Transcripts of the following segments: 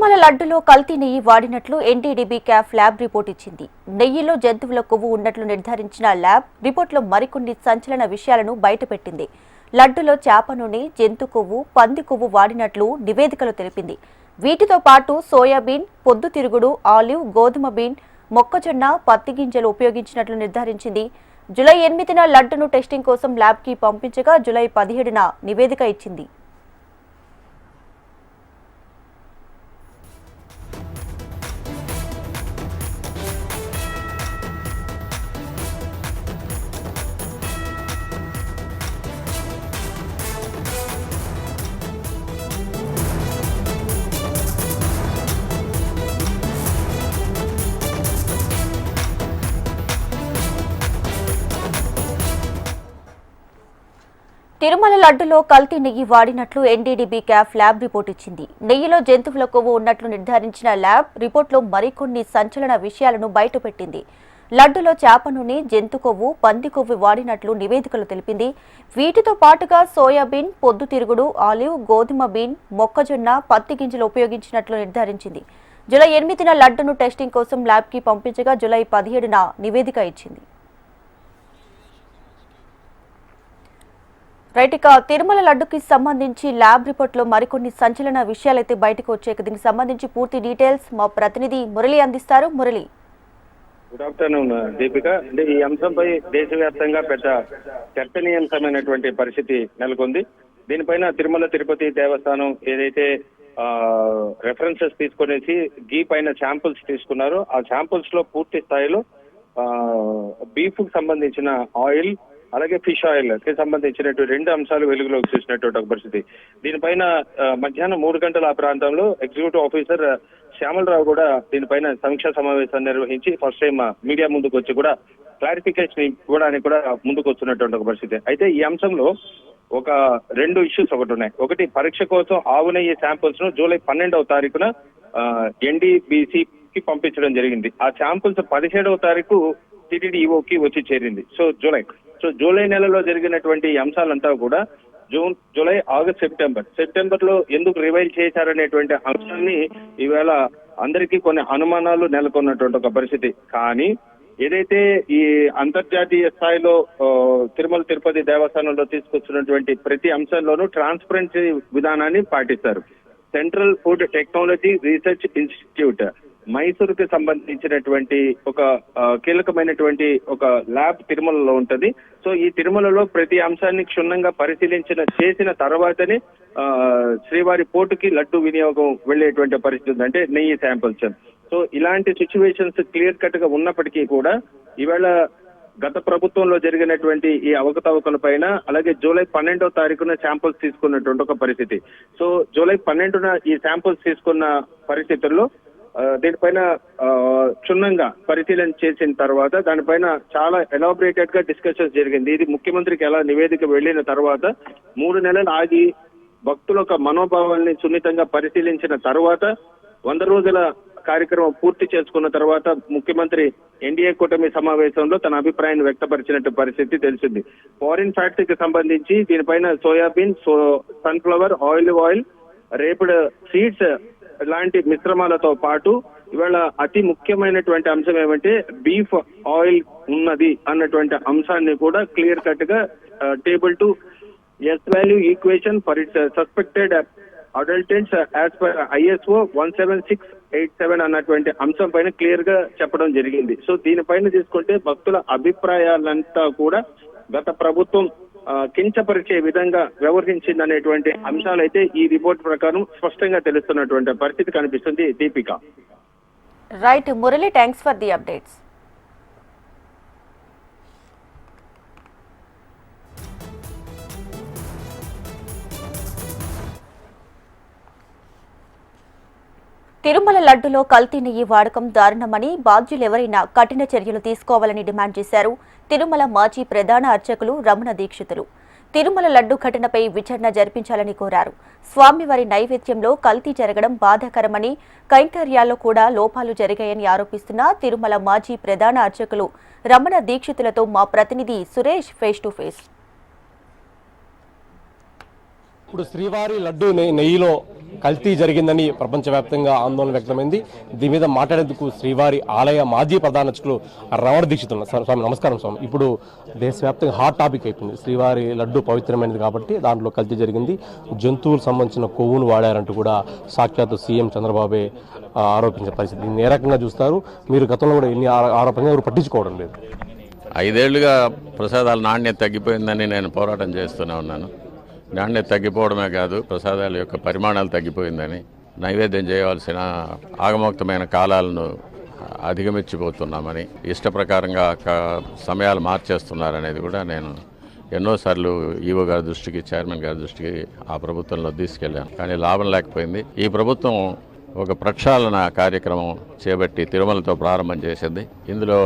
తిరుమల లడ్డులో కల్తీ నెయ్యి వాడినట్లు ఎన్డీడీబీ క్యాఫ్ ల్యాబ్ రిపోర్ట్ ఇచ్చింది. నెయ్యిలో జంతువుల కొవ్వు ఉన్నట్లు నిర్ధారించిన ల్యాబ్ రిపోర్టులో మరికొన్ని సంచలన విషయాలను బయటపెట్టింది. లడ్డులో చేప నూనె జంతు కొవ్వు పంది కొవ్వు వాడినట్లు నివేదికలో తెలిపింది. వీటితో పాటు సోయాబీన్ పొద్దుతిరుగుడు ఆలివ్ గోధుమ బీన్ మొక్కజొన్న పత్తి గింజలు ఉపయోగించినట్లు నిర్ధారించింది. జూలై ఎనిమిదిన లడ్డును టెస్టింగ్ కోసం ల్యాబ్కి పంపించగా జూలై పదిహేడున నివేదిక ఇచ్చింది. తిరుమల లడ్డులో కల్తీ నెయ్యి వాడినట్లు ఎన్డీడీబీ క్యాఫ్ ల్యాబ్ రిపోర్ట్ ఇచ్చింది. నెయ్యిలో జంతువుల కొవ్వు ఉన్నట్లు నిర్ధారించిన ల్యాబ్ రిపోర్టులో మరికొన్ని సంచలన విషయాలను బయటపెట్టింది. లడ్డులో చేప నూనె జంతు కొవ్వు పంది కొవ్వు వాడినట్లు నివేదికలు తెలిపింది. వీటితో పాటుగా సోయాబీన్ పొద్దుతిరుగుడు ఆలివ్ గోధుమ బీన్ మొక్కజొన్న పత్తి గింజలు ఉపయోగించినట్లు నిర్ధారించింది. జూలై ఎనిమిదిన లడ్డును టెస్టింగ్ కోసం ల్యాబ్కి పంపించగా జూలై పదిహేడున నివేదిక ఇచ్చింది. రైట్ ఇక తిరుమల లడ్డుకి సంబంధించి ల్యాబ్ రిపోర్ట్లో మరికొన్ని సంచలన విషయాలైతే బయటకు వచ్చాయి. దీనికి సంబంధించి పూర్తి డీటెయిల్స్ మా ప్రతినిధి మురళి అందిస్తారు. Murali. Good afternoon uh, Deepika. అంటే ఈ అంశంపై దేశవ్యాప్తంగా పెద్ద చర్చనీయాంశమైనటువంటి పరిస్థితి నెలకొంది. దీనిపైన తిరుమల తిరుపతి దేవస్థానం ఏదైతే రెఫరెన్సెస్ తీసుకునేసి గీ పైన శాంపుల్స్ తీసుకున్నారో ఆ శాంపుల్స్లో పూర్తి స్థాయిలో బీఫ్కు సంబంధించిన ఆయిల్ అలాగే ఫిష్ ఆయిల్కి సంబంధించినటువంటి రెండు అంశాలు వెలుగులోకి చూసినటువంటి ఒక పరిస్థితి. దీనిపైన మధ్యాహ్నం మూడు గంటల ఆ ప్రాంతంలో ఎగ్జిక్యూటివ్ ఆఫీసర్ శ్యామలరావు కూడా దీనిపైన సమీక్షా సమావేశాన్ని నిర్వహించి ఫస్ట్ టైం మీడియా ముందుకు వచ్చి కూడా క్లారిఫికేషన్ ఇవ్వడానికి కూడా ముందుకు వస్తున్నటువంటి ఒక పరిస్థితి. అయితే ఈ అంశంలో ఒక రెండు ఇష్యూస్ ఒకటి ఉన్నాయి. ఒకటి పరీక్ష కోసం ఆవు నెయ్యి శాంపుల్స్ను జూలై పన్నెండవ తారీఖున ఎన్డీబీసీ కి పంపించడం జరిగింది. ఆ శాంపుల్స్ పదిహేడవ తారీఖు కి వచ్చి చేరింది. So July. సో జూలై నెలలో జరిగినటువంటి అంశాలంతా కూడా జూన్ జూలై ఆగస్ట్ సెప్టెంబర్. సెప్టెంబర్లో ఎందుకు రివైల్ చేశారనేటువంటి అంశాన్ని ఈవేళ అందరికీ కొన్ని అనుమానాలు నెలకొన్నటువంటి ఒక పరిస్థితి. కానీ ఏదైతే ఈ అంతర్జాతీయ స్థాయిలో తిరుమల తిరుపతి దేవస్థానంలో తీసుకొచ్చినటువంటి ప్రతి అంశంలోనూ ట్రాన్స్పరెన్సీ విధానాన్ని పాటిస్తారు. Central food technology research institute మైసూరుకి సంబంధించినటువంటి ఒక కీలకమైనటువంటి ఒక ల్యాబ్ తిరుమలలో ఉంటది. సో ఈ తిరుమలలో ప్రతి అంశాన్ని క్షుణ్ణంగా పరిశీలించిన చేసిన తర్వాతనే ఆ, శ్రీవారి పోర్టుకి లడ్డు వినియోగం వెళ్ళేటువంటి పరిస్థితి ఉంది. అంటే నెయ్యి శాంపిల్స్ సో ఇలాంటి సిచ్యువేషన్స్ క్లియర్ కట్గా ఉన్నప్పటికీ కూడా ఈవేళ గత ప్రభుత్వంలో జరిగినటువంటి ఈ అవకతవకల పైన అలాగే జూలై పన్నెండో తారీఖున శాంపుల్స్ తీసుకున్నటువంటి ఒక పరిస్థితి. సో జూలై పన్నెండున ఈ శాంపుల్స్ తీసుకున్న పరిస్థితుల్లో దీనిపైన ఆ, క్షుణ్ణంగా పరిశీలన చేసిన తర్వాత దానిపైన చాలా ఎలాబరేటెడ్గా డిస్కషన్స్ జరిగింది. ఇది ముఖ్యమంత్రికి ఎలా నివేదిక వెళ్ళిన తర్వాత మూడు నెలలు ఆగి భక్తుల యొక్క మనోభావాల్ని సున్నితంగా పరిశీలించిన తర్వాత వంద రోజుల కార్యక్రమం పూర్తి చేసుకున్న తర్వాత ముఖ్యమంత్రి ఎన్డీఏ కూటమి సమావేశంలో తన అభిప్రాయాన్ని వ్యక్తపరిచినట్టు పరిస్థితి తెలిసింది. ఫారిన్ ఫ్యాక్టరీ కి సంబంధించి దీనిపైన soybean so sunflower oil oil rapeseeds లాంటి మిశ్రమాలతో పాటు ఇవాళ అతి ముఖ్యమైనటువంటి అంశం ఏమంటే బీఫ్ ఆయిల్ ఉన్నది అన్నటువంటి అంశాన్ని కూడా క్లియర్ కట్గా table two S value equation for its suspected adulterants as per ISO one seven six eight seven అన్నటువంటి అంశం పైన క్లియర్గా చెప్పడం జరిగింది. సో దీనిపైన తీసుకుంటే భక్తుల అభిప్రాయాలంతా కూడా గత ప్రభుత్వం కించపరిచే విధంగా వ్యవహరించింది అనేటువంటి అంశాలైతే ఈ రిపోర్ట్ ప్రకారం స్పష్టంగా తెలుస్తున్నటువంటి పరిస్థితి కనిపిస్తుంది Deepika. Right Murali thanks for the updates Tirumala లడ్డులో కల్తీ నెయ్యి వాడకం దారుణమని బాధ్యులెవరైనా కఠిన చర్యలు తీసుకోవాలని డిమాండ్ చేశారు తిరుమల మాజీ ప్రధాన అర్చకులు రమణ దీక్షితులు. తిరుమల లడ్డు ఘటనపై విచారణ జరిపించాలని కోరారు. స్వామివారి నైవేద్యంలో కల్తీ జరగడం బాధాకరమని కైంకర్యాల్లో కూడా లోపాలు జరిగాయని ఆరోపిస్తున్న తిరుమల మాజీ ప్రధాన అర్చకులు రమణ దీక్షితులతో మా ప్రతినిధి సురేష్ ఫేస్ టు ఫేస్. ఇప్పుడు శ్రీవారి లడ్డు నెయ్యిలో కల్తీ జరిగిందని ప్రపంచవ్యాప్తంగా ఆందోళన వ్యక్తమైంది. దీని మీద మాట్లాడేందుకు శ్రీవారి ఆలయ మాజీ ప్రధాన అర్చకులు రమణ దీక్షిత్ ఉన్నారు. స్వామి నమస్కారం స్వామి. ఇప్పుడు దేశవ్యాప్తంగా హాట్ టాపిక్ అయిపోయింది. శ్రీవారి లడ్డు పవిత్రమైనది కాబట్టి దాంట్లో కల్తీ జరిగింది. జంతువులకు సంబంధించిన కొవ్వును వాడారంటూ కూడా సాక్షాత్తు సీఎం చంద్రబాబే ఆరోపించిన పరిస్థితి. దీన్ని ఏ రకంగా చూస్తారు? మీరు గతంలో కూడా ఎన్ని ఆరోపణలు ఎవరు పట్టించుకోవడం లేదు? ఐదేళ్ళుగా ప్రసాదాల నాణ్యత తగ్గిపోయిందని నేను పోరాటం చేస్తూనే ఉన్నాను. నాణ్యత తగ్గిపోవడమే కాదు ప్రసాదాల యొక్క పరిమాణాలు తగ్గిపోయిందని నైవేద్యం చేయవలసిన ఆగమోక్తమైన కాలాలను అధిగమించిపోతున్నామని ఇష్ట ప్రకారంగా సమయాలు మార్చేస్తున్నారనేది కూడా నేను ఎన్నోసార్లు ఈవో గారి దృష్టికి చైర్మన్ గారి దృష్టికి ఆ ప్రభుత్వంలో తీసుకెళ్ళాను. కానీ లాభం లేకపోయింది. ఈ ప్రభుత్వం ఒక ప్రక్షాళన కార్యక్రమం చేపట్టి తిరుమలతో ప్రారంభం చేసింది. ఇందులో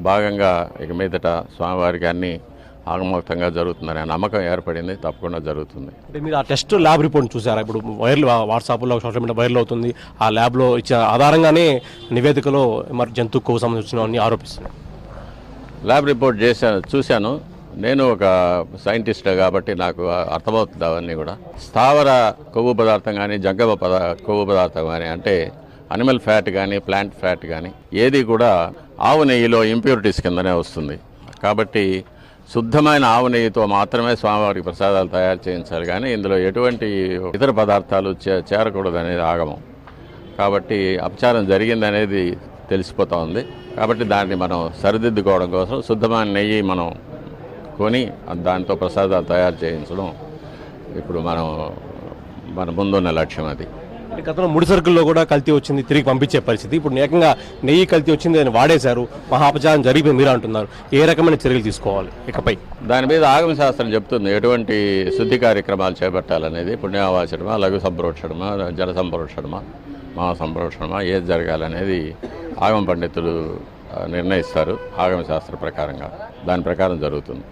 భాగంగా ఇక మీదట స్వామివారికి అన్ని ఆగమోక్తంగా జరుగుతుందనే నమ్మకం ఏర్పడింది తప్పకుండా జరుగుతుంది. అంటే మీరు ఆ టెస్ట్ ల్యాబ్ రిపోర్ట్ చూసారా? ఇప్పుడు వైరల్ వాట్సాప్లో సోషల్ మీడియా వైరల్ అవుతుంది. ఆ ల్యాబ్లో ఇచ్చిన ఆధారంగానే నివేదికలో మరి జంతు కొవ్వు సంబంధించిన ఆరోపిస్తున్నారు ల్యాబ్ రిపోర్ట్ చేశాను చూశాను. నేను ఒక సైంటిస్ట్ కాబట్టి నాకు అర్థమవుతుంది అవన్నీ కూడా. స్థావర కొవ్వు పదార్థం కానీ జంగమ పదా కొవ్వు పదార్థం కానీ అంటే అనిమల్ ఫ్యాట్ కానీ ప్లాంట్ ఫ్యాట్ కానీ ఏది కూడా ఆవు నెయ్యిలో ఇంప్యూరిటీస్ కిందనే వస్తుంది. కాబట్టి శుద్ధమైన ఆవు నెయ్యితో మాత్రమే స్వామివారికి ప్రసాదాలు తయారు చేయించాలి కానీ ఇందులో ఎటువంటి ఇతర పదార్థాలు చే చేరకూడదు అనేది ఆగమం. కాబట్టి అపచారం జరిగిందనేది తెలిసిపోతా ఉంది. కాబట్టి దాన్ని మనం సరిదిద్దుకోవడం కోసం శుద్ధమైన నెయ్యి మనం కొని దాంతో ప్రసాదాలు తయారు చేయించడం ఇప్పుడు మనం మన ముందున్న లక్ష్యం అది. గతంలో ముడి సరుకుల్లో కూడా కల్తీ వచ్చింది తిరిగి పంపించే పరిస్థితి. ఇప్పుడు ఏకంగా నెయ్యి కల్తీ వచ్చింది అని వాడేశారు. మహాపచారం జరిగిపోయింది మీరు అంటున్నారు. ఏ రకమైన చర్యలు తీసుకోవాలి? ఇకపై. దాని మీద ఆగమ శాస్త్రం చెప్తుంది. ఎటువంటి శుద్ధి కార్యక్రమాలు చేపట్టాలనేది పుణ్యావాచడమా లఘు సంప్రోక్షణమా జల సంప్రోక్షణమా మహా సంప్రోక్షణమా ఏది జరగాలనేది ఆగమ పండితులు నిర్ణయిస్తారు ఆగమ శాస్త్ర ప్రకారంగా. దాని ప్రకారం జరుగుతుంది.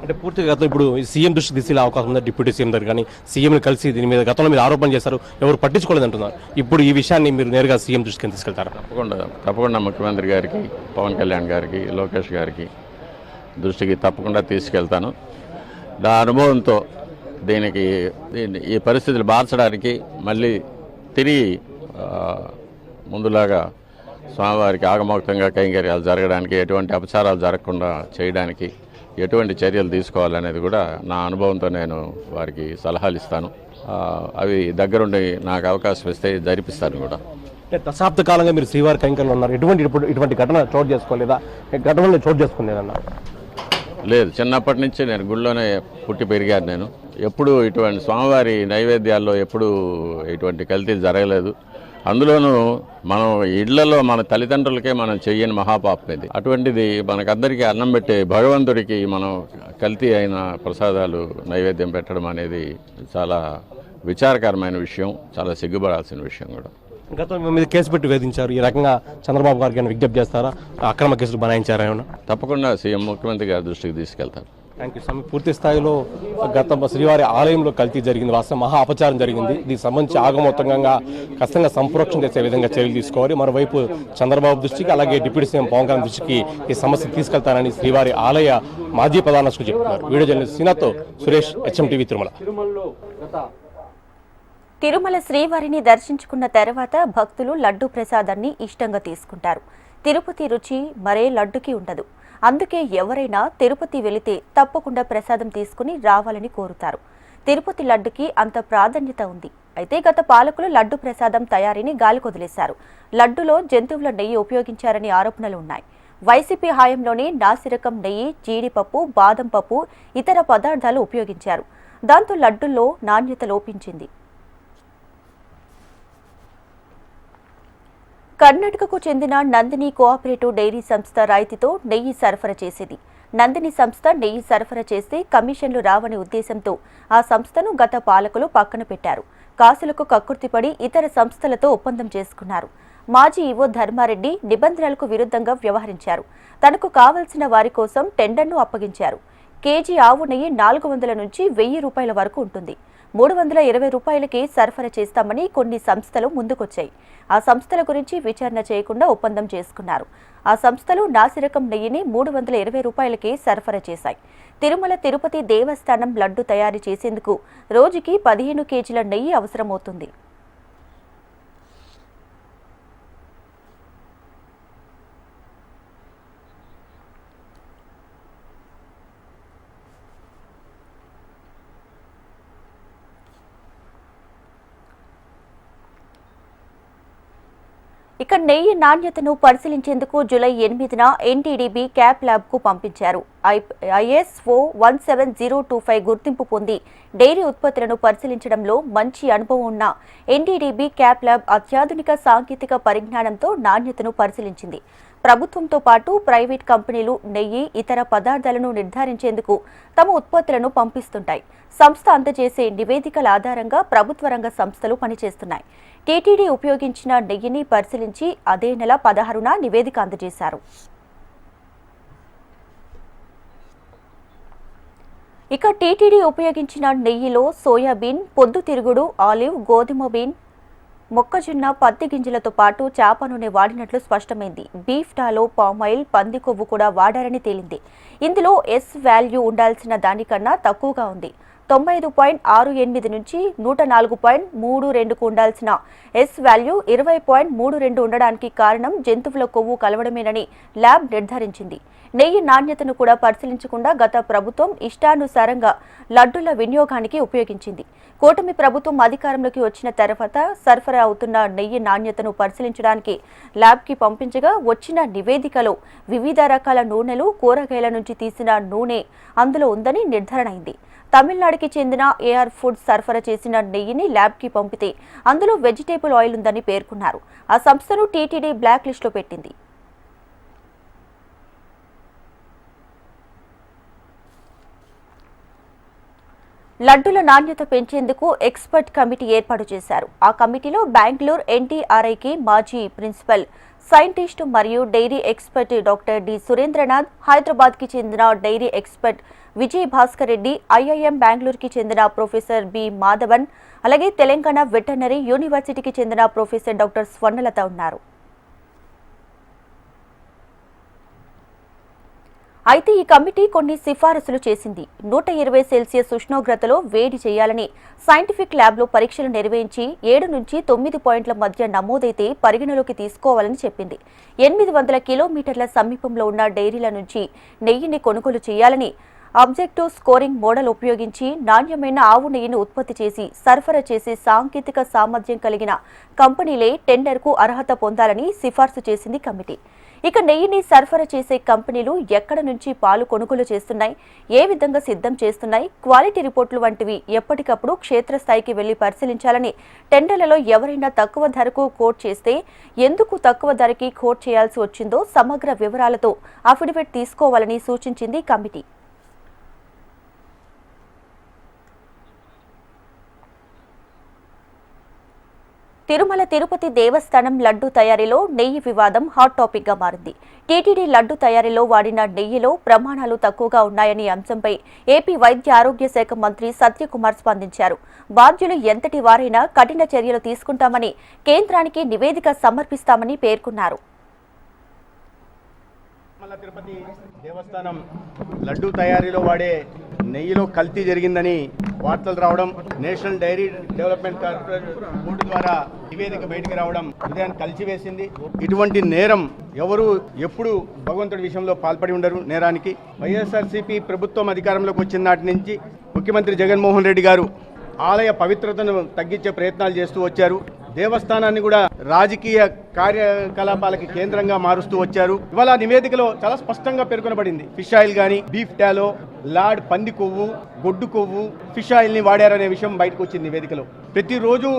అంటే పూర్తిగా గతంలో ఇప్పుడు సీఎం దృష్టి తీసుకెళ్ళే అవకాశం ఉంది? డిప్యూటీ సీఎం దగ్గర కానీ సీఎంని కలిసి దీని మీద గతంలో మీరు ఆరోపణ చేశారు ఎవరు పట్టించుకోలేదు అంటున్నారు. ఇప్పుడు ఈ విషయాన్ని మీరు నేరుగా సీఎం దృష్టికి తీసుకెళ్తారు? తప్పకుండా తప్పకుండా ముఖ్యమంత్రి గారికి పవన్ కళ్యాణ్ గారికి లోకేష్ గారికి దృష్టికి తప్పకుండా తీసుకెళ్తాను. నా అనుభవంతో దీనికి ఈ పరిస్థితులు మార్చడానికి మళ్ళీ తిరిగి ముందులాగా స్వామివారికి ఆగమోక్తంగా కైంకర్యాలు జరగడానికి ఎటువంటి అపచారాలు జరగకుండా చేయడానికి ఎటువంటి చర్యలు తీసుకోవాలనేది కూడా నా అనుభవంతో నేను వారికి సలహాలు ఇస్తాను. అవి దగ్గరుండి నాకు అవకాశం ఇస్తే జరిపిస్తాను కూడా. అంటే దశాబ్ద కాలంగా మీరు శ్రీవారి కైంకర్లు ఉన్నారు. ఎటువంటి ఇప్పుడు ఇటువంటి ఘటన చోటు చేసుకోలేదా? ఘటనలో చోటు చేసుకోలేదన్నారు లేదు చిన్నప్పటి నుంచి నేను గుళ్ళోనే పుట్టి పెరిగాను నేను. ఎప్పుడు ఇటువంటి స్వామివారి నైవేద్యాల్లో ఎప్పుడు ఇటువంటి కల్తీలు జరగలేదు. అందులోనూ మనం ఇళ్ళలో మన తల్లిదండ్రులకే మనం చెయ్యని మహాపాపం ఇది. అటువంటిది మనకందరికీ అన్నం పెట్టే భగవంతుడికి మనం కల్తీ అయిన ప్రసాదాలు నైవేద్యం పెట్టడం అనేది చాలా విచారకరమైన విషయం చాలా సిగ్గుపడాల్సిన విషయం కూడా. గతం మీ మీద కేసు పెట్టి వేధించారు. ఈ రకంగా చంద్రబాబు గారికి విజ్ఞప్తి చేస్తారా? అక్రమ కేసులు బనాయించారా తప్పకుండా సీఎం ముఖ్యమంత్రి గారి దృష్టికి తీసుకెళ్తాను థ్యాంక్ యూ స్వామి పూర్తి స్థాయిలో గత శ్రీవారి ఆలయంలో కల్తీ జరిగింది. వాస్తవం మహా అపచారం జరిగింది. దీనికి సంబంధించి ఆగమోత్తంగా ఖచ్చితంగా సంప్రోక్షణ చేసే విధంగా చర్యలు తీసుకోవాలి. మరోవైపు చంద్రబాబు దృష్టికి అలాగే డిప్యూటీ సీఎం పవన్ కళ్యాణ్ దృష్టికి ఈ సమస్య తీసుకెళ్తానని శ్రీవారి ఆలయ మాజీ ప్రధాన చెప్తున్నారు వీడియో జర్నలిస్ట్ సీనాతో సురేష్ హెచ్ఎం టీవీ తిరుమల. తిరుమల శ్రీవారిని దర్శించుకున్న తర్వాత భక్తులు లడ్డు ప్రసాదాన్ని ఇష్టంగా తీసుకుంటారు. తిరుపతి రుచి మరే లడ్డుకి ఉండదు. అందుకే ఎవరైనా తిరుపతి వెళితే తప్పకుండా ప్రసాదం తీసుకుని రావాలని కోరుతారు. తిరుపతి లడ్డుకి అంత ప్రాధాన్యత ఉంది. అయితే గత పాలకులు లడ్డు ప్రసాదం తయారీని గాలికొదిలేశారు లడ్డులో జంతువుల నెయ్యి ఉపయోగించారని ఆరోపణలు ఉన్నాయి. వైసీపీ హాయంలోనే నాసిరకం నెయ్యి జీడిపప్పు బాదం పప్పు ఇతర పదార్థాలు ఉపయోగించారు. దాంతో లడ్డుల్లో నాణ్యత లోపించింది. కర్ణాటకకు చెందిన నందిని కోఆపరేటివ్ డైరీ సంస్థ రాయితీతో నెయ్యి సరఫరా చేసేది. నందిని సంస్థ నెయ్యి సరఫరా చేస్తే కమిషన్లు రావని ఉద్దేశంతో ఆ సంస్థను గత పాలకులు పక్కన పెట్టారు. కాసులకు కక్కుర్తిపడి ఇతర సంస్థలతో ఒప్పందం చేసుకున్నారు. మాజీ ఈవో ధర్మారెడ్డి నిబంధనలకు విరుద్ధంగా వ్యవహరించారు. తనకు కావలసిన వారి కోసం టెండర్ను అప్పగించారు. కేజీ ఆవు నెయ్యి నాలుగు వందల నుంచి వెయ్యి రూపాయల వరకు ఉంటుంది. మూడు వందల ఇరవై రూపాయలకి సరఫరా చేస్తామని కొన్ని సంస్థలు ముందుకొచ్చాయి. ఆ సంస్థల గురించి విచారణ చేయకుండా ఒప్పందం చేసుకున్నారు. ఆ సంస్థలు నాసిరకం నెయ్యిని మూడు వందల ఇరవై రూపాయలకి సరఫరా చేశాయి. తిరుమల తిరుపతి దేవస్థానం లడ్డు తయారు చేసేందుకు రోజుకి పదిహేను కేజీల నెయ్యి అవసరమవుతుంది. ఇక నెయ్యి నాణ్యతను పరిశీలించేందుకు జూలై ఎనిమిదిన ఎన్టీడీబీ క్యాప్ ల్యాబ్కు పంపించారు ISO one seven zero two five గుర్తింపు పొంది డైరీ ఉత్పత్తులను పరిశీలించడంలో మంచి అనుభవం ఉన్న ఎన్టీడీబీ క్యాప్ ల్యాబ్ అత్యాధునిక సాంకేతిక పరిజ్ఞానంతో నాణ్యతను పరిశీలించింది. ప్రభుత్వంతో పాటు ప్రైవేట్ కంపెనీలు నెయ్యి ఇతర పదార్థాలను నిర్ధారించేందుకు తమ ఉత్పత్తులను పంపిస్తుంటాయి. సంస్థ అందజేసే నివేదికల ఆధారంగా ప్రభుత్వ రంగ సంస్థలు పనిచేస్తున్నాయి. టీటీడీ ఉపయోగించిన నెయ్యిని పరిశీలించి అదే నెల పదహారున నివేదిక అందజేశారు. ఇక టీటీడీ ఉపయోగించిన నెయ్యిలో సోయాబీన్ పొద్దుతిరుగుడు ఆలివ్ గోధుమ బీన్ మొక్కజొన్న పత్తి గింజలతో పాటు చేప నూనె వాడినట్లు స్పష్టమైంది. బీఫ్ టాలో పామాయిల్ పంది కొవ్వు కూడా వాడారని తేలింది. ఇందులో ఎస్ వాల్యూ ఉండాల్సిన దానికన్నా తక్కువగా ఉంది. తొంభై ఐదు పాయింట్ ఆరు ఎనిమిది నుంచి నూట నాలుగు పాయింట్ మూడు రెండుకు ఉండాల్సిన ఎస్ వాల్యూ ఇరవై పాయింట్ మూడు రెండు ఉండడానికి కారణం జంతువుల కొవ్వు కలవడమేనని ల్యాబ్ నిర్ధారించింది. నెయ్యి నాణ్యతను కూడా పరిశీలించకుండా గత ప్రభుత్వం ఇష్టానుసారంగా లడ్డుల వినియోగానికి ఉపయోగించింది. కూటమి ప్రభుత్వం అధికారంలోకి వచ్చిన తర్వాత సరఫరా అవుతున్న నెయ్యి నాణ్యతను పరిశీలించడానికి ల్యాబ్కి పంపించగా వచ్చిన నివేదికలో వివిధ రకాల నూనెలు కూరగాయల నుంచి తీసిన నూనె అందులో ఉందని నిర్ధారణ అయింది. తమిళనాడుకి చెందిన ఏఆర్ ఫుడ్ సరఫరా చేసిన నెయ్యిని ల్యాబ్కి పంపితే అందులో వెజిటేబుల్ ఆయిల్ ఉందని పేర్కొన్నారు. ఆ సంస్థను టీటీడీ బ్లాక్ లిస్టులో పెట్టింది. లడ్డుల నాణ్యత పెంచేందుకు ఎక్స్పర్ట్ కమిటీ ఏర్పాటు చేశారు. ఆ కమిటీలో బెంగళూరు ఎన్టీఆర్ఐకి మాజీ ప్రిన్సిపల్ సైంటిస్ట్ మరియు dairy expert doctor D Surendranath హైదరాబాద్కి చెందిన dairy expert Vijay Bhaskar Reddy IIM బెంగళూరుకి చెందిన ప్రొఫెసర్ బి మాధవన్ అలాగే తెలంగాణ వెటర్నరీ యూనివర్సిటీకి చెందిన ప్రొఫెసర్ డాక్టర్ స్వర్ణలత ఉన్నారు. అయితే ఈ కమిటీ కొన్ని సిఫారసులు చేసింది. నూట ఇరవై సెల్సియస్ ఉష్ణోగ్రతలో వేడి చేయాలని సైంటిఫిక్ ల్యాబ్లో పరీక్షలు నిర్వహించి ఏడు నుంచి తొమ్మిది పాయింట్ల మధ్య నమోదైతే పరిగణలోకి తీసుకోవాలని చెప్పింది. ఎనిమిది వందల కిలోమీటర్ల సమీపంలో ఉన్న డైరీల నుంచి నెయ్యిని కొనుగోలు చేయాలని ఆబ్జెక్టివ్ స్కోరింగ్ మోడల్ ఉపయోగించి నాణ్యమైన ఆవు నెయ్యిని ఉత్పత్తి చేసి సరఫరా చేసే సాంకేతిక సామర్థ్యం కలిగిన కంపెనీలే టెండర్కు అర్హత పొందాలని సిఫార్సు చేసింది కమిటీ. ఇక నెయ్యిని సరఫరా చేసే కంపెనీలు ఎక్కడ నుంచి పాలు కొనుగోలు చేస్తున్నాయి? ఏ విధంగా సిద్ధం చేస్తున్నాయి? క్వాలిటీ రిపోర్టులు వంటివి ఎప్పటికప్పుడు క్షేత్రస్థాయికి వెళ్ళి పరిశీలించాలని టెండర్లలో ఎవరైనా తక్కువ ధరకు కోట్ చేస్తే ఎందుకు తక్కువ ధరకి కోట్ చేయాల్సి వచ్చిందో సమగ్ర వివరాలతో అఫిడవిట్ తీసుకోవాలని సూచించింది కమిటీ. తిరుమల తిరుపతి దేవస్థానం లడ్డు తయారీలో నెయ్యి వివాదం హాట్ టాపిక్గా మారింది. టీటీడీ లడ్డు తయారీలో వాడిన నెయ్యిలో ప్రమాణాలు తక్కువగా ఉన్నాయనే అంశంపై ఏపీ వైద్య ఆరోగ్య శాఖ మంత్రి సత్యకుమార్ స్పందించారు. బాధ్యులు ఎంతటి వారైనా కఠిన చర్యలు తీసుకుంటామని కేంద్రానికి నివేదిక సమర్పిస్తామని పేర్కొన్నారు. తిరుపతి దేవస్థానం లడ్డు తయారీలో వాడే నెయ్యిలో కల్తీ జరిగిందని వార్తలు రావడం National Dairy Development Corporation Board ద్వారా నివేదిక బయటికి రావడం హృదయాన్ని కలిసివేసింది ఇటువంటి నేరం ఎవరు ఎప్పుడు భగవంతుడి విషయంలో పాల్పడి ఉండరు నేరానికి. వైఎస్ఆర్సీపీ ప్రభుత్వం అధికారంలోకి వచ్చిన నాటి నుంచి ముఖ్యమంత్రి జగన్మోహన్ రెడ్డి గారు ఆలయ పవిత్రతను తగ్గించే ప్రయత్నాలు చేస్తూ వచ్చారు. దేవస్థానాన్ని కూడా రాజకీయ కార్యకలాపాలకి కేంద్రంగా మారుస్తూ వచ్చారు. ఇవాళ నివేదికలో చాలా స్పష్టంగా పేర్కొనబడింది. ఫిష్ ఆయిల్ కానీ బీఫ్ టాలో లాడ్ పంది కొవ్వు గొడ్డు కొవ్వు ఫిష్ ఆయిల్ని వాడారనే విషయం బయటకు వచ్చింది నివేదికలో. ప్రతిరోజు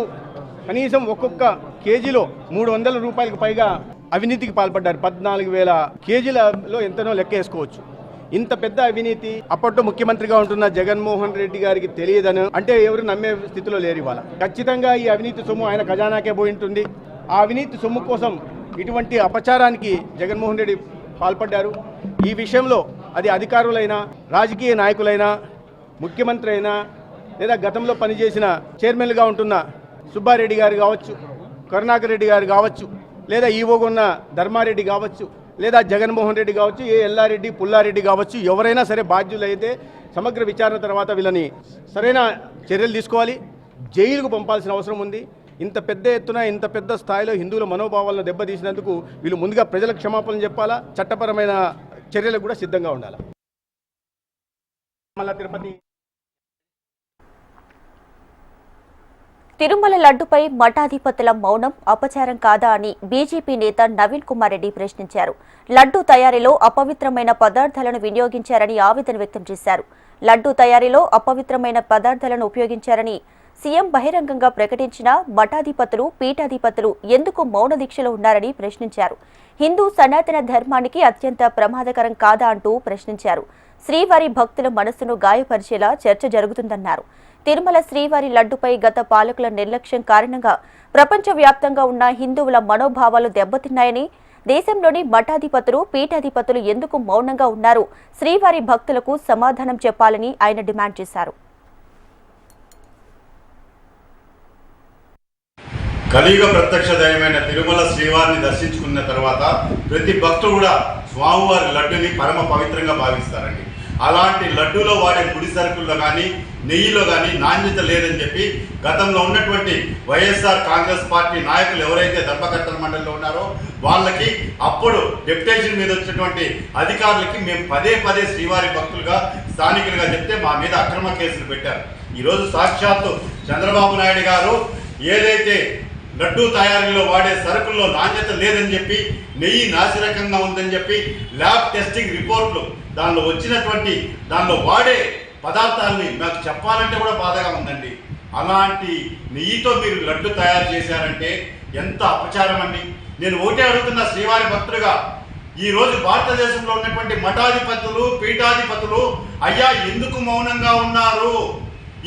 కనీసం ఒక్కొక్క కేజీలో మూడు వందల రూపాయలకు పైగా అవినీతికి పాల్పడ్డారు. పద్నాలుగు వేల కేజీలలో ఎంతనో లెక్క వేసుకోవచ్చు. ఇంత పెద్ద అవినీతి అప్పట్లో ముఖ్యమంత్రిగా ఉంటున్న జగన్మోహన్ రెడ్డి గారికి తెలియదని అంటే ఎవరు నమ్మే స్థితిలో లేరు ఇవాళ. ఖచ్చితంగా ఈ అవినీతి సొమ్ము ఆయన ఖజానాకే పోయి ఉంటుంది. ఆ అవినీతి సొమ్ము కోసం ఇటువంటి అపచారానికి జగన్మోహన్ రెడ్డి పాల్పడ్డారు. ఈ విషయంలో అది అధికారులైనా రాజకీయ నాయకులైనా ముఖ్యమంత్రి అయినా లేదా గతంలో పనిచేసిన చైర్మన్గా ఉంటున్న సుబ్బారెడ్డి గారు కావచ్చు కరుణాకర్ రెడ్డి గారు కావచ్చు లేదా ఈవోగున్న ఉన్న ధర్మారెడ్డి కావచ్చు లేదా జగన్మోహన్ రెడ్డి కావచ్చు ఏ ఎల్లారెడ్డి పుల్లారెడ్డి కావచ్చు ఎవరైనా సరే బాధ్యులైతే సమగ్ర విచారణ తర్వాత వీళ్ళని సరైన చర్యలు తీసుకోవాలి. జైలుకు పంపాల్సిన అవసరం ఉంది. ఇంత పెద్ద ఎత్తున ఇంత పెద్ద స్థాయిలో హిందువుల మనోభావాలను దెబ్బతీసినందుకు వీళ్ళు ముందుగా ప్రజలకు క్షమాపణలు చెప్పాలా? చట్టపరమైన చర్యలకు కూడా సిద్ధంగా ఉండాలి? మళ్ళా తిరుపతి తిరుమల లడ్డుపై మఠాధిపతుల మౌనం అపచారం కాదా అని బీజేపీ నేత నవీన్ కుమార్ రెడ్డి ప్రశ్నించారు. లడ్డు తయారీలో అపవిత్రమైన పదార్థాలను వినియోగించారని ఆవేదన వ్యక్తం చేశారు. లడ్డు తయారీలో అపవిత్రమైన పదార్థాలను ఉపయోగించారని సీఎం బహిరంగంగా ప్రకటించిన మఠాధిపతులు పీఠాధిపతులు ఎందుకు మౌన దీక్షలో ఉన్నారని ప్రశ్నించారు. హిందూ సనాతన ధర్మానికి అత్యంత ప్రమాదకరం కాదా అంటూ ప్రశ్నించారు. శ్రీవారి భక్తుల మనస్సును గాయపరిచేలా చర్చ జరుగుతుందన్నారు. తిరుమల శ్రీవారి లడ్డుపై గత పాలకుల నిర్లక్ష్యం కారణంగా ప్రపంచవ్యాప్తంగా ఉన్న హిందువుల మనోభావాలు దెబ్బతిన్నాయని దేశంలోని మఠాధిపతులు పీఠాధిపతులు ఎందుకు మౌనంగా ఉన్నారు? శ్రీవారి భక్తులకు సమాధానం చెప్పాలని ఆయన డిమాండ్ చేశారు. కలియుగ ప్రత్యక్ష దైవమైన తిరుమల శ్రీవారిని దర్శించుకున్న తర్వాత ప్రతి భక్తుడు కూడా స్వామివారి లడ్డుని పరమ పవిత్రంగా భావిస్తారండి. అలాంటి లడ్డూలో వాడే గుడి సరుకుల్లో కానీ నెయ్యిలో కానీ నాణ్యత లేదని చెప్పి గతంలో ఉన్నటువంటి వైఎస్ఆర్ కాంగ్రెస్ పార్టీ నాయకులు ఎవరైతే ధర్మకర్తల మండలిలో ఉన్నారో వాళ్ళకి అప్పుడు డెప్యుటేషన్ మీద వచ్చినటువంటి అధికారులకి మేము పదే పదే శ్రీవారి భక్తులుగా స్థానికులుగా చెప్తే మా మీద అక్రమ కేసులు పెట్టారు. ఈరోజు సాక్షాత్తు చంద్రబాబు నాయుడు గారు ఏదైతే లడ్డూ తయారీలో వాడే సరుకుల్లో నాణ్యత లేదని చెప్పి నెయ్యి నాసిరకంగా ఉందని చెప్పి ల్యాబ్ టెస్టింగ్ రిపోర్ట్లు దానిలో వచ్చినటువంటి దానిలో వాడే పదార్థాలని నాకు చెప్పాలంటే కూడా బాధగా ఉందండి. అలాంటి నెయ్యితో మీరు లడ్డు తయారు చేశారంటే ఎంత అపచారం అండి. నేను ఒకటే అడుగుతున్న శ్రీవారి భక్తులుగా ఈరోజు భారతదేశంలో ఉన్నటువంటి మఠాధిపతులు పీఠాధిపతులు అయ్యా ఎందుకు మౌనంగా ఉన్నారు?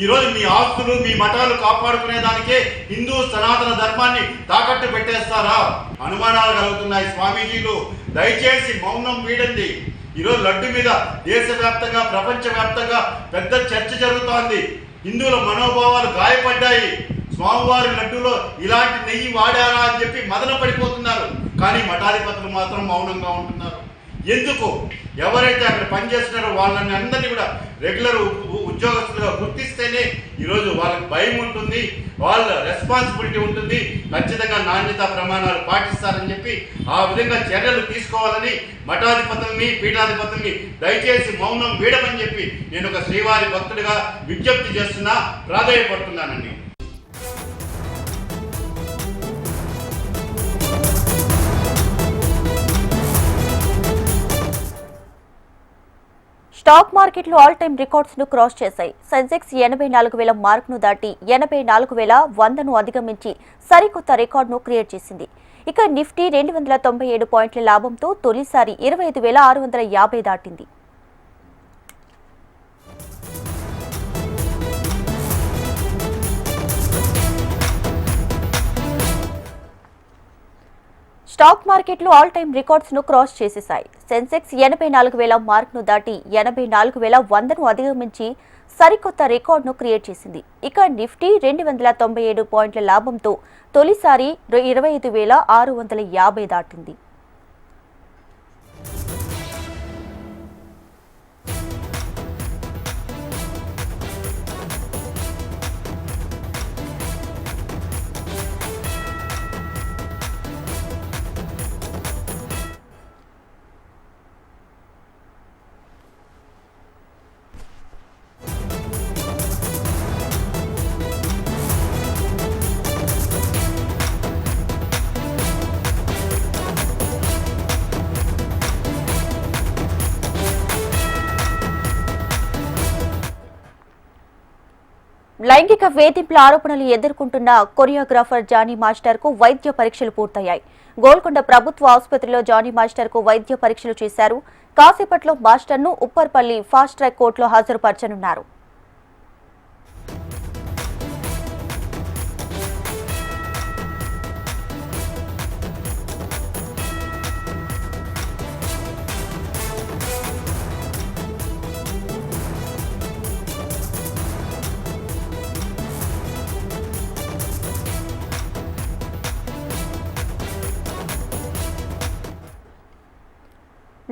ఈరోజు మీ ఆస్తులు మీ మఠాలు కాపాడుకునే దానికే హిందూ సనాతన ధర్మాన్ని తాకట్టు పెట్టేస్తారా? అనుమానాలు కలుగుతున్నాయి స్వామీజీలు. దయచేసి మౌనం వీడండి. ఈరోజు లడ్డు మీద దేశవ్యాప్తంగా ప్రపంచవ్యాప్తంగా పెద్ద చర్చ జరుగుతోంది. హిందువుల మనోభావాలు గాయపడ్డాయి. స్వామివారి లడ్డూలో ఇలాంటి నెయ్యి వాడారా అని చెప్పి మదన పడిపోతున్నారు. కానీ మఠాధిపతులు మాత్రం మౌనంగా ఉంటున్నారు. ఎందుకు? ఎవరైతే అక్కడ పనిచేస్తున్నారో వాళ్ళని అందరినీ కూడా రెగ్యులర్ ఉద్యోగస్తులుగా గుర్తిస్తేనే ఈరోజు వాళ్ళకి భయం ఉంటుంది వాళ్ళ రెస్పాన్సిబిలిటీ ఉంటుంది. ఖచ్చితంగా నాణ్యత ప్రమాణాలు పాటిస్తారని చెప్పి ఆ విధంగా చర్యలు తీసుకోవాలని మఠాధిపతుల్ని పీఠాధిపతుల్ని దయచేసి మౌనం వీడమని చెప్పి నేను ఒక శ్రీవారి భక్తుడిగా విజ్ఞప్తి చేస్తున్నా ప్రాధాయపడుతున్నానండి. స్టాక్ మార్కెట్లు ఆల్ టైమ్ రికార్డ్స్ను క్రాస్ చేశాయి. సెన్సెక్స్ ఎనభై నాలుగు వేల మార్క్ను దాటి ఎనభై నాలుగు వేల వందను అధిగమించి సరికొత్త రికార్డును క్రియేట్ చేసింది. ఇక నిఫ్టీ రెండు వందల తొంభై ఏడు పాయింట్ల లాభంతో తొలిసారి ఇరవై ఐదు వేల ఆరు వందల యాభై దాటింది. స్టాక్ మార్కెట్లు ఆల్ టైమ్ రికార్డ్స్ను క్రాస్ చేసేశాయి. సెన్సెక్స్ ఎనభై నాలుగు వేల మార్క్ను దాటి ఎనభై నాలుగు వేల వందను అధిగమించి సరికొత్త రికార్డును క్రియేట్ చేసింది. ఇక నిఫ్టీ రెండు వందల తొంభై ఏడు పాయింట్ల లాభంతో తొలిసారి ఇరవై ఐదు వేల ఆరు వందల యాభై దాటింది. లైంగిక వేధింపుల ఆరోపణలు ఎదుర్కొంటున్న కొరియోగ్రాఫర్ జానీ మాస్టర్కు వైద్య పరీక్షలు పూర్తయ్యాయి. గోల్కొండ ప్రభుత్వ ఆసుపత్రిలో జానీ మాస్టర్కు వైద్య పరీక్షలు చేశారు. కాసేపట్లో మాస్టర్ను ఉప్పర్పల్లి ఫాస్ట్ ట్రాక్ కోర్టులో హాజరుపరచనున్నారు.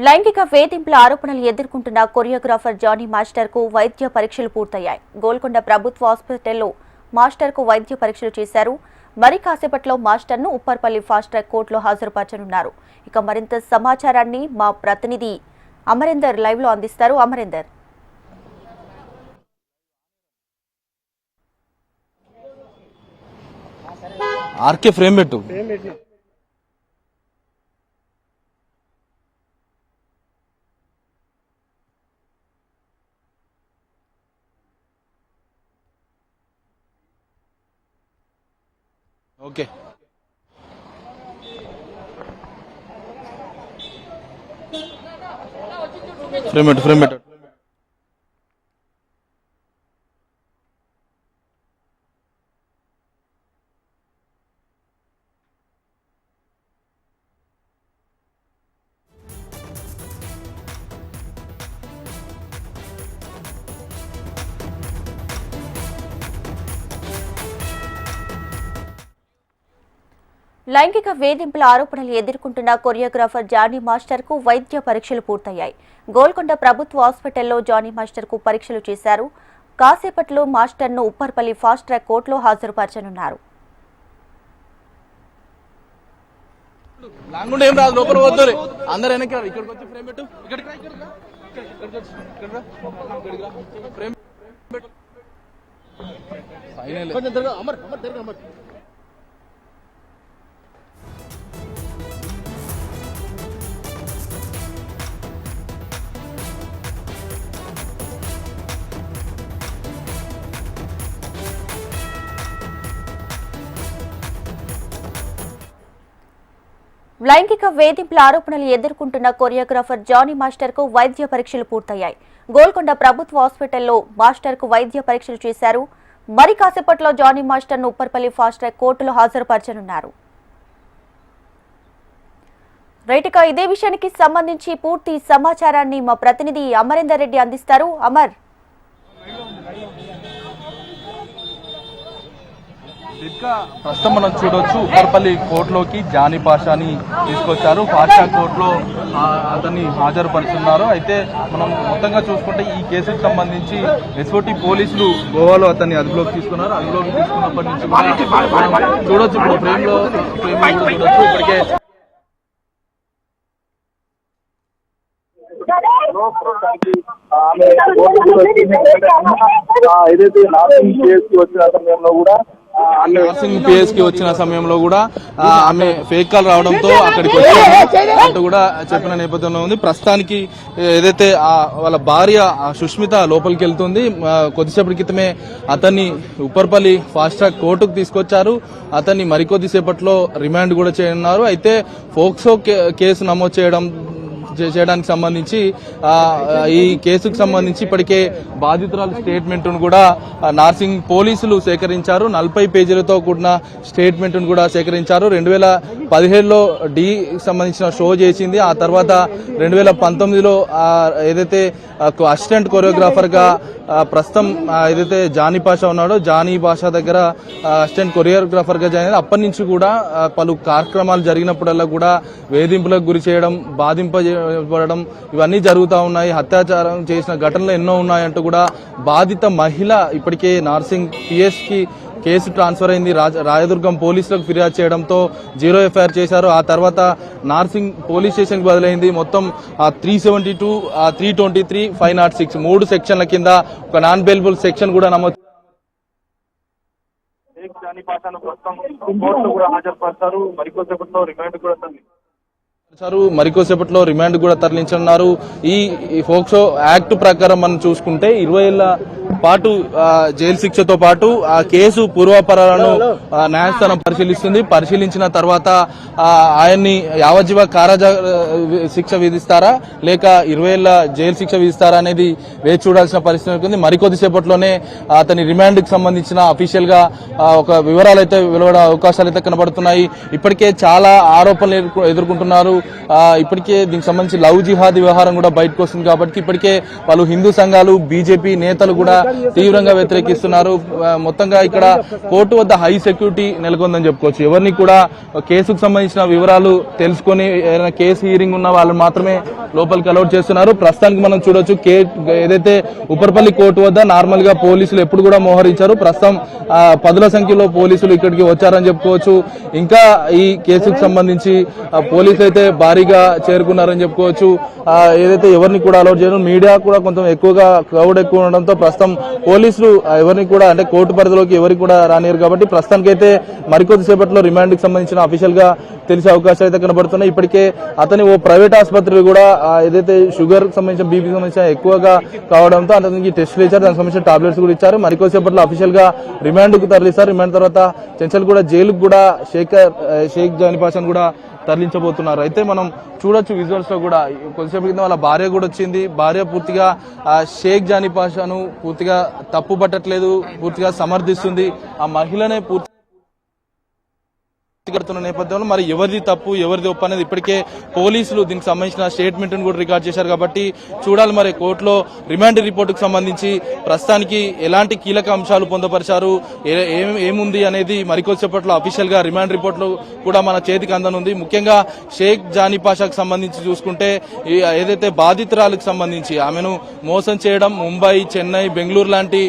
లైంగిక వేధింపుల ఆరోపణలు ఎదుర్కొంటున్న కొరియోగ్రాఫర్ జానీ మాస్టర్కు వైద్య పరీక్షలు పూర్తయ్యాయి. గోల్కొండ ప్రభుత్వ హాస్పిటల్లో మాస్టర్కు వైద్య పరీక్షలు చేశారు. మరి కాసేపట్లో మాస్టర్ను ఉప్పర్పల్లి ఫాస్ట్ ట్రాక్ కోర్టులో హాజరుపరచనున్నారు. ఇక మరింత సమాచారాన్ని మా ప్రతినిధి అమరేందర్ లైవ్లో అందిస్తారు. అమరేందర్. ఆర్కే ఫ్రేమ్ పెట్టు. ఓకే. ఫ్రేమ్ పెట్టు ఫ్రేమ్ లైంగిక వేధింపుల ఆరోపణలు ఎదుర్కొంటున్న కొరియోగ్రాఫర్ జానీ మాస్టర్కు వైద్య పరీక్షలు పూర్తయ్యాయి. గోల్కొండ ప్రభుత్వ హాస్పిటల్లో జానీ మాస్టర్కు పరీక్షలు చేశారు. కాసేపట్లో మాస్టర్ను ఉప్పర్పల్లి ఫాస్ట్ ట్రాక్ కోర్టులో హాజరుపరచనున్నారు. లాంగ్ ఉంటే ఏం రాదు లైంగిక వేధింపుల ఆరోపణలు ఎదుర్కొంటున్న కొరియోగ్రాఫర్ జానీ మాస్టర్కు వైద్య పరీక్షలు పూర్తయ్యాయి. గోల్కొండ ప్రభుత్వ హాస్పిటల్లో మాస్టర్కు వైద్య పరీక్షలు చేశారు. మరి కాసేపట్లో జానీ మాస్టర్ను ఉప్పర్పల్లి ఫాస్ట్ ట్రాక్ కోర్టులో హాజరుపరచనున్నారు. రైట్ ఇక ఇదే విషయానికి సంబంధించి పూర్తి సమాచారాన్ని మా ప్రతినిధి అమరేందర్ రెడ్డి అందిస్తారు. అమర్. ప్రస్తుతం మనం చూడొచ్చు ఉప్పర్పల్లి కోర్టులోకి జానీ పాషాని తీసుకొచ్చారు. పాషా కోర్టులో అతన్ని హాజరుపరుచున్నారు అయితే మనం మొత్తంగా చూసుకుంటే ఈ కేసుకు సంబంధించి ఎస్ఓటి పోలీసులు గోవాలో అతన్ని అదుపులోకి తీసుకున్నారు. అదుపులోకి తీసుకున్నప్పటి నుంచి చూడొచ్చు ఇప్పుడు ఫ్రేమ్లో ఫ్రేమ్లో కూడా చూడొచ్చు. ఇప్పటికే ఏదైతే నార్సింగ్ కేసుకి వచ్చిన సమయంలో కూడా నర్సింగ్ పిఎస్కి వచ్చిన సమయంలో కూడా ఆమె ఫేక్ కాల్ రావడంతో అక్కడికి వచ్చాను అంటూ కూడా చెప్పిన నేపథ్యంలో ఉంది. ప్రస్తుతానికి ఏదైతే ఆ వాళ్ళ భార్య సుష్మిత లోపలికి వెళ్తుంది కొద్దిసేపటి క్రితమే అతన్ని ఉప్పర్పల్లి ఫాస్ట్ ట్రాక్ కోర్టుకు తీసుకొచ్చారు. అతన్ని మరికొద్దిసేపట్లో రిమాండ్ కూడా చేయనున్నారు. అయితే ఫోక్సో కేసు నమోదు చేయడం చేయడానికి సంబంధించి ఈ కేసుకు సంబంధించి ఇప్పటికే బాధితురాలు స్టేట్మెంట్ను కూడా నార్సింగ్ పోలీసులు సేకరించారు. నలభై పేజీలతో కూడిన స్టేట్మెంట్ను కూడా సేకరించారు. రెండు వేల పదిహేడులో డి సంబంధించిన షో చేసింది ఆ తర్వాత రెండు వేల పంతొమ్మిదిలో ఏదైతే అసిస్టెంట్ కొరియోగ్రాఫర్గా ప్రస్తుతం ఏదైతే జానీ పాషా ఉన్నాడో జానీ పాషా దగ్గర అసిస్టెంట్ కొరియోగ్రాఫర్గా జాయిన్ అయ్యారు. అప్పటి నుంచి కూడా పలు కార్యక్రమాలు జరిగినప్పుడల్లా కూడా వేధింపులకు గురి చేయడం బాధింపబడడం ఇవన్నీ జరుగుతూ ఉన్నాయి అత్యాచారం చేసిన ఘటనలు ఎన్నో ఉన్నాయంటూ కూడా బాధిత మహిళ ఇప్పటికే నార్సింగ్ పిఎస్కి కేసు ట్రాన్స్ఫర్ అయింది. రాజ- రాయదుర్గం పోలీసులకు ఫిర్యాదు చేయడంతో జీరో ఎఫ్ఐఆర్ చేశారు. ఆ తర్వాత నార్సింగ్ పోలీస్ స్టేషన్కి బదిలైంది. మొత్తం three seventy two three twenty three five naught six మూడు సెక్షన్ల కింద ఒక నాన్ బెయిలబుల్ సెక్షన్ కూడా నమోదు ప్రస్తుతం కోర్టులో కూడా హాజరుపరుస్తారు. మరికొద్ది రిమాండ్ కూడా తరలి చేశారు మరికొద్దిసేపట్లో రిమాండ్ కూడా తరలించనున్నారు. ఈ ఫోక్సో యాక్ట్ ప్రకారం మనం చూసుకుంటే ఇరవై ఏళ్ళ పాటు జైలు శిక్షతో పాటు ఆ కేసు పూర్వాపరాలను న్యాయస్థానం పరిశీలిస్తుంది. పరిశీలించిన తర్వాత ఆయన్ని యావజ్జీవ కారాజ శిక్ష విధిస్తారా? లేక ఇరవై ఏళ్ళ జైలు శిక్ష విధిస్తారా అనేది వేచి చూడాల్సిన పరిస్థితి ఉంది మరికొద్దిసేపట్లోనే అతని రిమాండ్కి సంబంధించిన అఫీషియల్గా ఒక వివరాలు అయితే వెలువడే అవకాశాలు అయితే కనబడుతున్నాయి. ఇప్పటికే చాలా ఆరోపణలు ఎదుర్కొ- ఎదుర్కొంటున్నారు. ఇప్పటికే దీనికి సంబంధించి లవ్ జిహాద్ వ్యవహారం కూడా బయటకు వస్తుంది కాబట్టి ఇప్పటికే పలు హిందూ సంఘాలు బీజేపీ నేతలు కూడా తీవ్రంగా వ్యతిరేకిస్తున్నారు. మొత్తంగా ఇక్కడ కోర్టు వద్ద హై సెక్యూరిటీ నెలకొందని చెప్పుకోవచ్చు. ఎవరిని కూడా కేసుకు సంబంధించిన వివరాలు తెలుసుకొని ఏదైనా కేసు హీరింగ్ ఉన్న వాళ్ళు మాత్రమే లోపలికి అలౌట్ చేస్తున్నారు. ప్రస్తుతానికి మనం చూడొచ్చు కే ఏదైతే ఉపర్పల్లి కోర్టు వద్ద నార్మల్గా పోలీసులు ఎప్పుడు కూడా మోహరించారు. ప్రస్తుతం పదుల సంఖ్యలో పోలీసులు ఇక్కడికి వచ్చారని చెప్పుకోవచ్చు. ఇంకా ఈ కేసుకు సంబంధించి ఆ, పోలీసులు అయితే భారీగా చేరుకున్నారని చెప్పుకోవచ్చు. ఏదైతే ఎవరిని కూడా అలౌట్ చేయడం మీడియా కూడా కొంచెం ఎక్కువగా క్రౌడ్ ఎక్కువ ఉండడంతో ప్రస్తుతం పోలీసులు ఎవరిని కూడా అంటే కోర్టు పరిధిలోకి ఎవరికి కూడా రానియరు కాబట్టి ప్రస్తుతానికైతే మరికొద్ది సేపట్లో రిమాండ్ సంబంధించిన అఫీషియల్గా తెలిసే అవకాశాలు అయితే కనబడుతున్నాయి. ఇప్పటికే అతని ఓ ప్రైవేట్ ఆసుపత్రి కూడా ఏదైతే షుగర్ సంబంధించిన బీపీ సంబంధించిన ఎక్కువగా కావడంతో అతనికి టెస్టులు ఇచ్చారు. దానికి సంబంధించిన టాబ్లెట్స్ కూడా ఇచ్చారు. మరికొద్దిసేపట్లో అఫీషియల్గా రిమాండ్కు తరలిస్తారు. రిమాండ్ తర్వాత చెంచల్ కూడా జైలుకు కూడా షేఖర్ షేక్ షేక్ జానిపాషన్ కూడా తరలించబోతున్నారు. అయితే మనం చూడొచ్చు విజువల్స్లో కూడా కొద్దిసేపు క్రితం వాళ్ళ భార్య కూడా వచ్చింది. భార్య పూర్తిగా ఆ షేక్ జానిపాషాను పూర్తిగా తప్పు పట్టట్లేదు పూర్తిగా సమర్థిస్తుంది. ఆ మహిళనే పూర్తి కడుతున్న నేపథ్యంలో మరి ఎవరిది తప్పు ఎవరిది ఒప్పు అనేది ఇప్పటికే పోలీసులు దీనికి సంబంధించిన స్టేట్మెంట్ కూడా రికార్డ్ చేశారు కాబట్టి చూడాలి మరి కోర్టులో రిమాండ్ రిపోర్టుకు సంబంధించి ప్రస్తుతానికి ఎలాంటి కీలక అంశాలు పొందపరిచారు ఏ- ఏం- ఏముంది అనేది మరికొద్దిసేపట్లో అఫీషియల్గా రిమాండ్ రిపోర్ట్లు కూడా మన చేతికి అందనుంది. ముఖ్యంగా షేక్ జానీ పాషాకు సంబంధించి చూసుకుంటే ఏదైతే బాధితురాలకు సంబంధించి ఆమెను మోసం చేయడం ముంబై చెన్నై బెంగళూరు లాంటి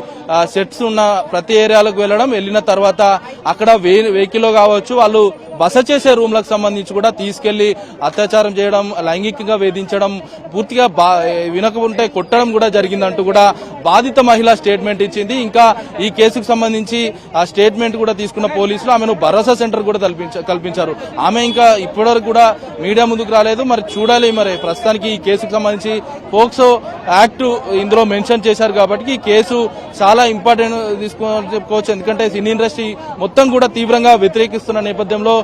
సెట్స్ ఉన్న ప్రతి ఏరియాలకు వెళ్ళడం వెళ్ళిన తర్వాత అక్కడ వెహికల్ కావచ్చు వాళ్ళు బస చేసే రూమ్లకు సంబంధించి కూడా తీసుకెళ్ళి అత్యాచారం చేయడం లైంగికంగా వేధించడం పూర్తిగా బా వినకుంటే కొట్టడం కూడా జరిగిందంటూ కూడా బాధిత మహిళ స్టేట్మెంట్ ఇచ్చింది. ఇంకా ఈ కేసుకు సంబంధించి ఆ స్టేట్మెంట్ కూడా తీసుకున్న పోలీసులు ఆమెను భరోసా సెంటర్ కూడా కల్పించ- కల్పించారు. ఆమె ఇంకా ఇప్పటివరకు కూడా మీడియా ముందుకు రాలేదు. మరి చూడాలి మరి ప్రస్తుతానికి ఈ కేసుకు సంబంధించి పోక్సో యాక్ట్ ఇందులో మెన్షన్ చేశారు కాబట్టి ఈ కేసు చాలా ఇంపార్టెంట్ తీసుకోవచ్చు ఎందుకంటే సినీ ఇండస్ట్రీ మొత్తం కూడా తీవ్రంగా వ్యతిరేకిస్తున్న నేపథ్యం నేపథ్యంలో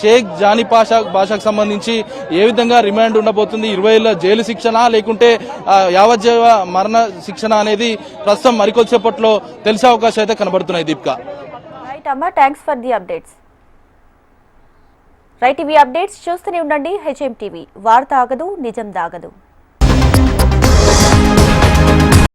షేక్ జానీ పాషా భాషకు సంబంధించి ఏ విధంగా రిమాండ్ ఉండబోతుంది? ఇరవై ఏళ్ళ జైలు శిక్షణ లేకుంటే యావజ్జీవ మరణ శిక్షణ అనేది ప్రస్తుతం మరికొద్దిసేపట్లో తెలిసే అవకాశం అయితే కనబడుతున్నాయి దీపిక. రైట్ అమ్మా thanks for the updates right ఇవి అప్డేట్స్ చూస్తూనే ఉండండి హెచ్ఎం టీవీ వార్త ఆగదు నిజం దాగదు.